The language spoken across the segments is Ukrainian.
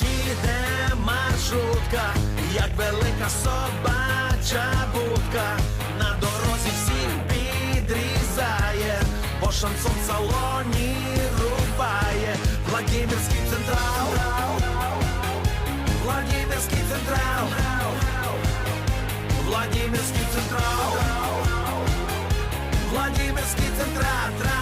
Їде маршрутка, як велика собача будка, на дорозі всіх підрізає, бо шансон салоні рубає, Владимирський централ, Владимирський централ, Владимирський централ, Владимирський централ,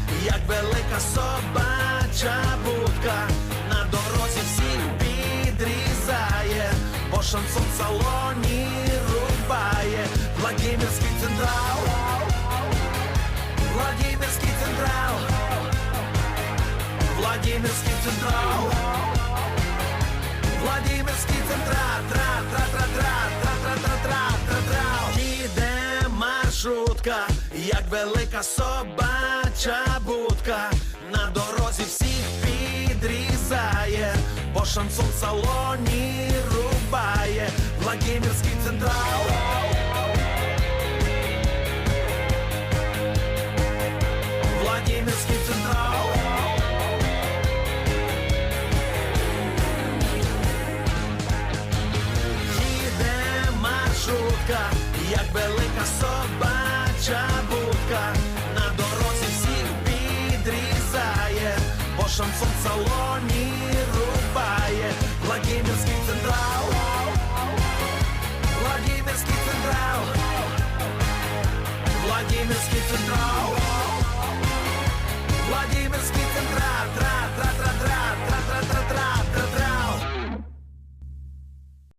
як велика собача будка, на дорозі всіх підрізає, бо шансон в салоні рубає, Владимирський централ, Владимирський централ, Владимирський централ, маршрутка, як велика собача будка, на дорозі всіх підрізає, бо шансон в салоні рубає, Владимирський централ. Владимирський централ. Їде маршрутка, як велика собача шансон в салоні рубає, Владимирський централ, Владимирський централ, Владимирський централ, Владимирський